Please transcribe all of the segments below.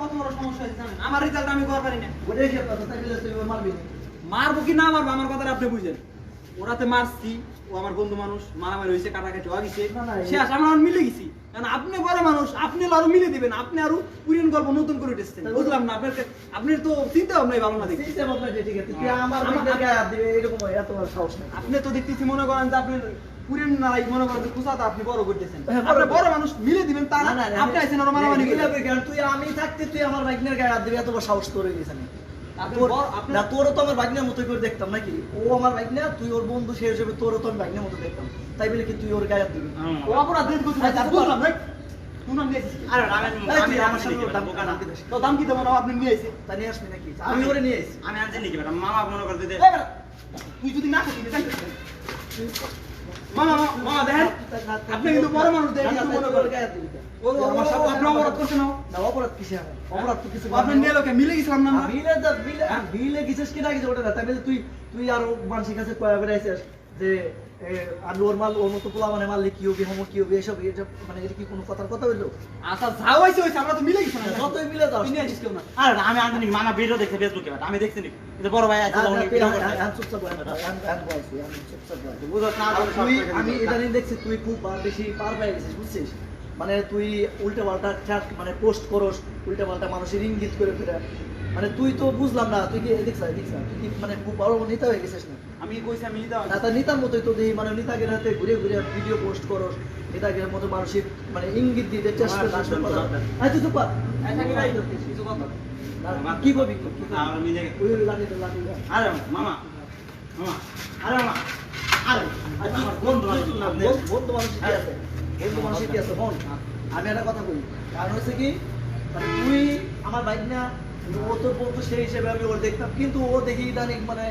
কত বড় সমস্যা হয়েছে জানেন? আমার রেজাল্ট আমি করতে পারি না। ওটাই সে কথা তাই বলে তুই মারবি। মারবো কি না মারবো আমার কথাটা আপনি বুঝেন। ওরাতে মারছি ও আমার বন্ধু মানুষ মারামারি হয়েছে কাটাকাটি হয়ে গেছে। শেষ আমরা মিলে গেছি। কারণ আপনি বড় মানুষ আপনি আরও মিলে দিবেন আপনি আরও পুরিন গল্প নতুন করে উঠেছেন। বুঝলাম না আপনার আপনার তো চিন্তা ভাবনাই ভালো না দেখি চিন্তা ভাবনা ঠিক আছে নেই। আপনি তো দেখতেছি মনে করেন যে আপনি পুরিন নাই মনে করেন কুসাতে আপনি বড় করতেছেন। হ্যাঁ, আপনি। বড় মানুষ মিলে দিবেন তা না? না, না, না, আপনি আইছেন আরও মারামারি করে কেন? তুই আমি থাকতে তুই আমার বাইকনের গায়ে হাত দিবি এত বড় সাহস তোর গেছে না। না তোরও তো আমার বাইকনের মতো করে দেখতাম নাকি? ও আমার বাইকনা তুই ওর বন্ধু সেই হিসেবে তোরও তো আমি বাইকনের মতো দেখতাম। তাই বলে কি তুই ওর গায়ে হাত দিবি? ও অপরাধ দেন করতে আচ্ছা, বুঝলাম না না। আরে আমি ওর না? না নিয়ে নাকি? আমি ওরে নিয়ে এসেছি আমি আনছি নাকি বেটা মামা মনে করে দিতে এই বেটা, তুই যদি না। মামা মামা, মামা দেখেন। আপনি কিন্তু বড় মানুষ দেখেন না, কিন্তু মনে তুই করেন। মানসিক কিছু আপনি নিয়ে লোকে মিলে গেছিলাম না? আমরা? বিলে যা বিলে বিলে গেছিস কি না গেছিস ওটা না। তাই বলে তুই তুই আর ও মানুষের কাছে কয়া বেড়াইছিস। যে এ, আমি ওর মতো পোলা মানে মারলে কি হবে হোমো কি হবে এসব এটা মানে এটা কি কোনো কথার কথা বলল আচ্ছা যা হয়েছে হয়েছে আমরা তো মিলে গেছিলাম যতই মিলে যাও। আসিস কেউ না। আরে আমি ভিডিও দেখছে ফেসবুকে আমি দেখছি নাকি। এটা বড় ভাই আছে না আমি তুই আমি এটা নিয়ে দেখছি তুই খুব বেশি পার পেয়ে গেছিস বুঝছিস? মানে তুই উল্টা পাল্টা মানে পোস্ট করস উল্টা পাল্টা মানুষের ইঙ্গিত করে ফেরা মানে তুই তো বুঝলাম না তুই কি দেখছ দেখছ তুই কি মানে খুব বড় নেতা হয়ে গেছিস না আমি কইছি আমি নিতে না তা নেতার মতোই তো দেখি মানে নেতাকে হাতে ঘুরে ঘুরে ভিডিও পোস্ট করস নেতাকে মতো মানসিক মানে ইঙ্গিত দিতে চেষ্টা করবে। আচ্ছা চুপ কর। আচ্ছা কিছু কথা কি করবি? কি আর আমি আরে মামা মামা আরে মামা আরে বন্ধু আছে বন্ধু- মানুষ কি আছে? বন্ধু মানুষ কি আছে? বল। আমি একটা কথা বলি কারণ হচ্ছে কি মানে তুই আমার বাইক না ও তোর বন্ধু সেই হিসেবে আমি ওর দেখতাম কিন্তু ও দেখি ইদানিং মানে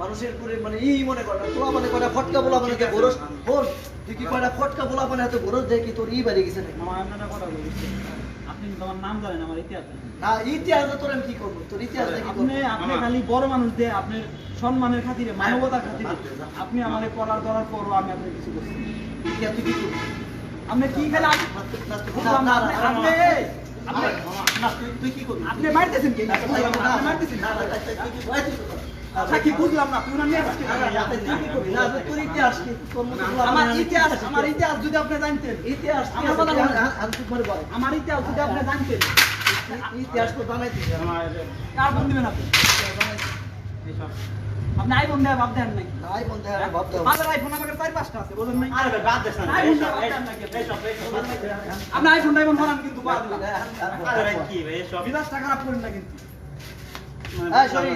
মানুষের করে মানে ই মনে করে না তোলা মানে কয়টা ফটকা বলা মানে বরস বল তুই কি কয়টা ফটকা বলা মানে এত বরস দেয় কি তোর ই বাড়ি গেছে নাকি আপনার কথা বলছি আপনি কিন্তু আমার নাম জানেন আমার ইতিহাস না ইতিহাসে তোর আমি কি করব তোর ইতিহাস দেখি আপনি আপনি খালি বড় মানুষ দিয়ে আপনার সম্মানের খাতিরে মানবতার খাতিরে আপনি আমার পড়ার ধরার পরও আমি আপনার কিছু করছি ইতিহাস তুই কি করবি আপনি কি খালি আপনি- আপনি মারতেছেন কি মারতেছেন। কি বুঝলাম না? তুই আমার ইতিহাস আমার ইতিহাস যদি আপনি জানতেন। ইতিহাস আমার ইতিহাস যদি আপনি ইতিহাস তো কার দিবেন আপনি? আপনি আইফোন দেয় ভাব দেন নাই নাই বন্ধু, ভাবতে হবে। আইফোন আমাদের চার পাঁচটা আছে বলেন নাই আরে ভাই, বাদ দেস না আরে এইসব বন্ধু, এইসব আপনার এইসব এইসব বাদ দে। আপনি আইফোন টাইফোন করান কিন্তু বাদ দিলাম আরে কি ভাই এইসব বিরাজটা খারাপ করেন না কিন্তু হ্যাঁ, sorry।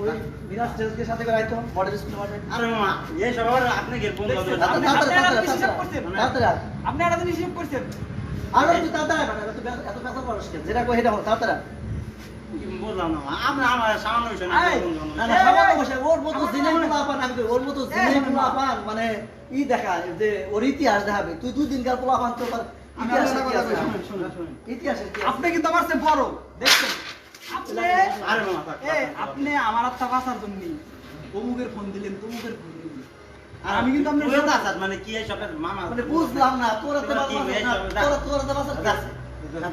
ওই বিরাট টেস্টকে সাথে করে আইতো, মডেল স্কুলে মাঠে। আরে মামা এইসব আবার আপনি কি বন্ধু দেখছেন? আপনি- তাড়াতাড়ি, আপনারা তাড়াতাড়ি, হিসাব করছেন? আপনি হিসেব আরে তুই তাড়াতাড়ি এত এত ব্যথা কেন? যেটা কই বল, তাড়াতাড়ি না আপনি আমার সামান্য বিষয় না। না, সামান্য ওর মতো আপান, আমি ওর মতো মানে ই যে ওর ইতিহাস দেখাবে তুই দুই দিনকার তো? আপনি কিন্তু আমার চেয়ে বড় দেখছেন আপনি। আপনি আমার আত্মা বাঁচার জন্য অমুকের ফোন দিলেন তমুকের ফোন দিলেন আর আমি কিন্তু আসাদ, মানে কি মামা মানে বুঝলাম না তোরা তো তোরা। তোরা তোরা তো বাজার কি আছে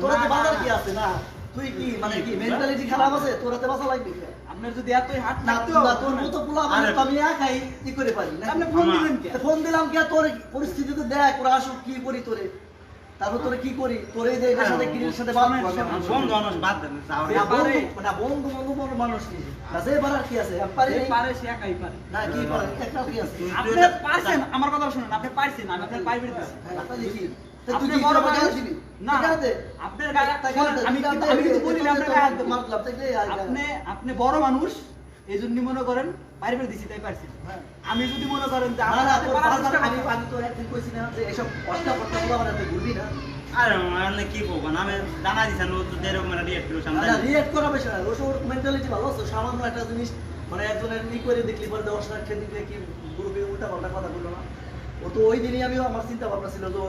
তোরা তো বাজার কি আছে না তুই কি মানে কি মেন্টালিটি খারাপ আছে? তোরা তো বাজার লাগবে। আপনার যদি এতই হাত না তোর মতো পোলা মানে তো আমি একাই কি করে পারি না আপনি ফোন দিলেন কে? ফোন দিলাম কে? তোর পরিস্থিতি তো দেখ ওরা আসুক কি করি তোরে? তারপর তোরে কি করি? তোরে যে এটার সাথে গিরির সাথে বাদ বন্ধু মানুষ বাদ দেন না, পারে। বন্ধু না বন্ধু বন্ধু বন্ধু মানুষ কি? কাছে পারার কি আছে? পারি সে একাই পারে। না কি পারে? একটা কি আছে? আপনি পারছেন আমার কথা শুনুন আপনি পারছেন আমি আপনার পাইবে দিচ্ছি তা দেখি তা তুই আপনি কি বড় মানুষ? না। আপনার গায়ে আমি আমি কিন্তু এই- বলি না আপনার গায়ে মারলাম, তাই দে, আয়, আপনি আপনি বড় মানুষ এই জন্য মনে করেন পাইবে দিছি তাই পারছি। হ্যাঁ। আমি যদি মনে করেন যে না, না, আমি করি, আমি তো একদিন কইছি না যে এসব অষ্টা ফটকা বলা মানে না। আরে কি আমি জানা দিছেন ও তো রিয়েক্ট করছে না রিয়েক্ট করা বেশি না ওসব মেন্টালিটি ভালো আছে। সামান্য একটা জিনিস মানে একজনের ই করে দেখলি পরে দশ লাখ খেয়ে দিলে কি গ্রুপে উল্টা পাল্টা কথা বলল না? ও তো ওই দিনই আমিও আমার চিন্তা ভাবনা ছিল যে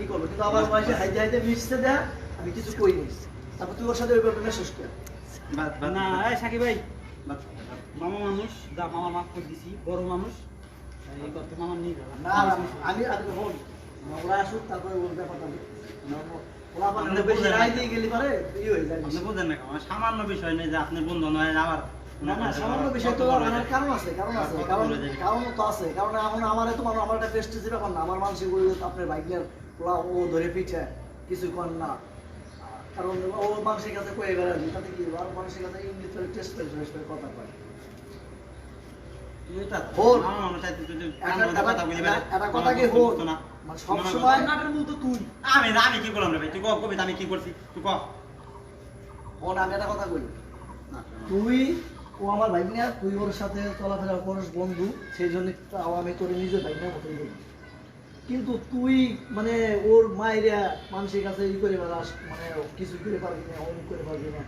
ই করব? কিন্তু আমার বয়সে হাইতে হাইতে মিশতে দেয়া আমি কিছু কই নি তারপর তুই ওর সাথে ওই ব্যাপারটা শেষ কর না সাকিব ভাই। মামা মানুষ যা মামা মাফ করে দিছি বড় মানুষ। এই কথা মামা নিয়ে না আমি আমি আমি হন ওরা আসুক তারপরে ওর ব্যাপারটা দেখ। না, ও- পোলাপানের আপনি বেশি বুঝেন না। রায় দিয়ে গেলি পারে ই যায়। আপনি বুঝেন না কেমন সামান্য বিষয় নেই যে আপনি বন্ধু নয় আবার না না সামান্য বিষয় তো আনার কারণ আছে কারণ আছে কারণ কারণ তো আছে কারণ এখন আমার তো আমার একটা প্রেস্টিজের ব্যাপার না আমার মানুষের বলে আপনার বাইকের পোলা ও ধরে পিছে কিছু কর না। কারণ ও মানুষের কাছে কয়ে বেড়াবি তাতে কি আর মানুষের কাছে ইংলিশ করে টেস্ট করে টেস্ট করে কথা কয়। হোল। একটা কথা একটা কথা কি হোল সব সময় নাটের মূল তো তুই আমি কি রে ভাই? তুই ক কবিতা আমি কি করছি? তুই আমি একটা কথা বলি তুই ও আমার বাইক নিয়ে তুই ওর সাথে চলাফেরা করিস বন্ধু সেই জন্য আমি তোর নিজের বাইক নিয়ে মতোই বলি কিন্তু তুই মানে ওর মায়েরা মানুষের কাছে ই করে বেড়াস মানে কিছু করে পারবি না অমুক করে পারবি না।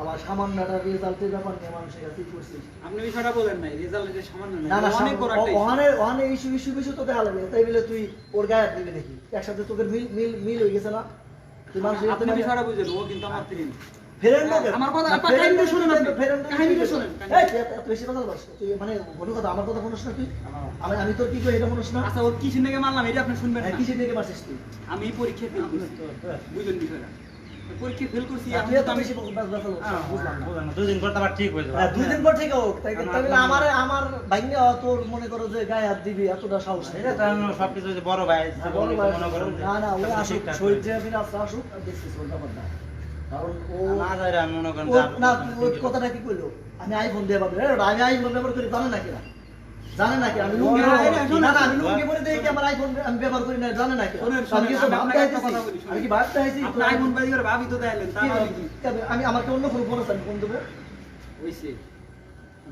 আবার সামান্য একটা রেজাল্টের ব্যাপার নিয়ে মানুষের কাছে করছিস। আপনি বিষয়টা বলেন নাই রেজাল্ট যে সামান্য না অনেক বড় একটা ওখানে ওখানে ইস্যু ইস্যু ইস্যু তোকে হালাবে তাই বলে তুই ওর গায়ে হাত দিবি দেখি একসাথে তোকে মিল মিল মিল হয়ে গেছে না? তুই মানুষের আপনি বিষয়টা ও কিন্তু আমার ফ্রেন্ড আমার কথা- কাহিনীটা শুনুন আপনি। কাহিনীটা শুনুন, এত- এত বেশি কথা বলিস। তুই মানে কোনো কথা আমার কথা শুনিস না তুই? আমি আমি তোর কি কই এটা শুনিস না? আচ্ছা ওর কিসের থেকে মারলাম এটা আপনি শুনবেন হ্যাঁ, না। কিসের থেকে পারছিস তুই? আমি পরীক্ষা ফেল করছি। বুঝুন বিষয়টা পরীক্ষা ফেল করছি আমি তুই বেশি ব্যস্ত ব্যস্ত লোক, হ্যাঁ, বুঝলাম না। বুঝলাম না, পর আবার ঠিক হয়ে যাবে হ্যাঁ, দুই দিন পর থেকে হোক তাই আমার- আমার আমার ভাগ্নে তোর মনে করো যে গায়ে হাত দিবি এতটা সাহস নেই। সবকিছু বড় ভাই হ্যাঁ, বড় মনে না না ও আসুক শহীদ আসুক আর দেখছিস কারণ ও না মনে না কথাটা কি কইলো? আমি আইফোন দিয়ে পাবো আমি আইফোন ব্যবহার করি জানে না? জানে নাকি? আমি লুঙ্গি না, না না আমি লুঙ্গি পরে দেখি আমার আইফোন আমি ব্যবহার করি না জানে আমি কি আমি ভাবতে কথা বলি, শোনেন। আমি কি ভাবতে আইছি আপনি আইফোন বাজি করে ভাবি তো দেখালেন তা কি কি? আমি আমাকে অন্য কোনো ফোন আছে? আমি ফোন দেবো? হইছে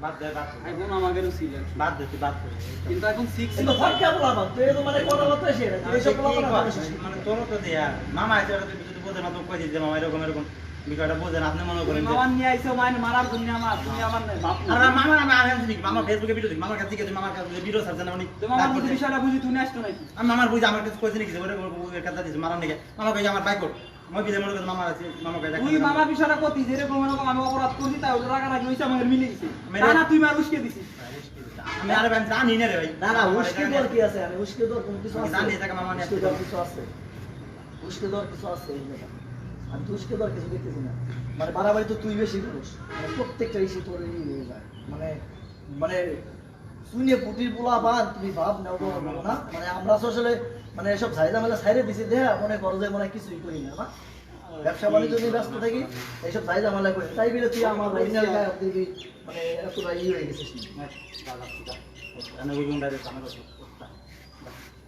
বাদ দে বাদ আইফোন আমাদেরও ছিল। বাদ দে তুই বাদ দে। কিন্তু এখন সিক্স কিন্তু ফটকা বলা তুই তো মানে কথাবার্তা এসে আমি এইসব কি বলা কর? মানে তোরও তো দেয়া। মামা আছে ওটা বোঝে না তো কই যে মামা এরকম এরকম। বিষয়টা বোঝেন আপনি মনে করেন যে মামা নিয়ে আইছো মানে মারার জন্য আমার তুমি আমার নাই বাপ আর মামা আমি আমি দেখি মামা ফেসবুকে ভিডিও দেখি মামার কাছে থেকে মামার কাছে ভিডিও ছাড়ছে না উনি। তো মামার বুঝি বিষয়টা বুঝি তুমি আসতো নাকি? আমি মামার বুঝি আমার কাছে কইছে নাকি যে ওরে ওরে কাছে দিছে মারার নাকি মামা কই আমার বাইক মই বিলে মনে করি মামার আছে মামা কই তুই মামার বিষয়টা করতি যেরকম এরকম আমি অপরাধ করছি তাই ওটা রাগারাগি হয়েছে আমাদের মিলে গেছে মেরে- তা না তুই মার উস্কে দিছিস। আমি আরে ভাই জানি না রে ভাই। না না উস্কে দর কি আছে? আমি উস্কে দর কোনো কিছু আছে? জানি এটাকে মামা নিয়ে কিছু আছে? উস্কে দর কিছু আছে এই। আমি তো উস্কে দর কিছু দেখতেছি না। মানে বাড়াবাড়ি তো তুই বেশি করিস। মানে প্রত্যেকটা ইস্যু তোর ই হয়ে যায়। মানে মানে শুনে পুটির পোলা বান তুমি ভাব নাও না। মানে আমরা তো আসলে মানে এসব ঝাইদা মেলা ছাইরে দিছি দেয়া, মনে করো যে মনে কিছুই করি না না? ব্যবসা বাণিজ্য নিয়ে ব্যস্ত থাকি, এইসব ঝাইদা মেলা করি। তাই বলে তুই আমার মানে এতটা ই হয়ে গেছিস না